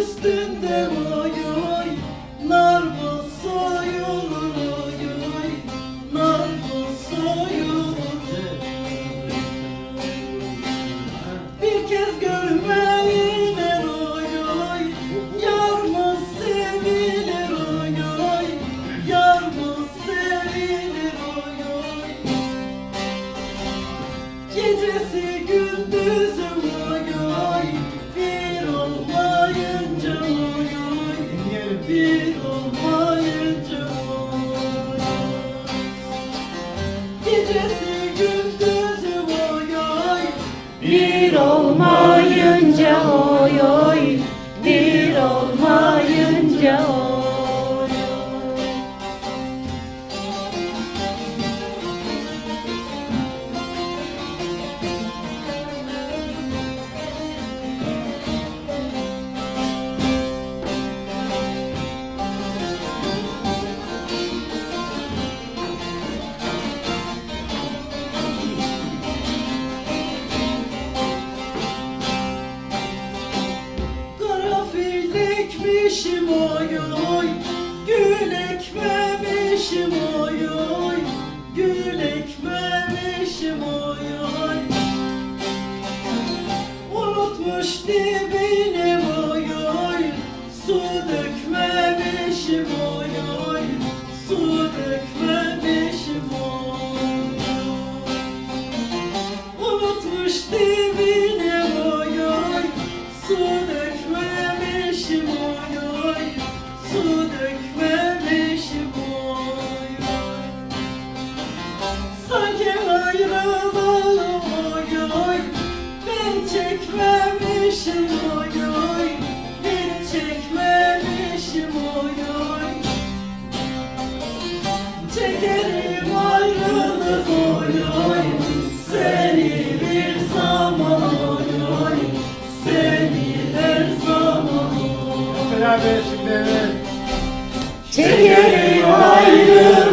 üstünde oy oy. Nar soyulur oy oy. Nar soyulur. Bir kez görmeyle oy oy. Yar mı sevilir oy oy. Gecesi gündüzü Bir olmayınca oy ekmişim oy oy. Gül ekmemişim oy. Oy Gül ekmemişim Çekerim ayrılık oy oy. Seni bir zaman oy Seni her zaman oy. Beraber şimdi Çekerim ayrılık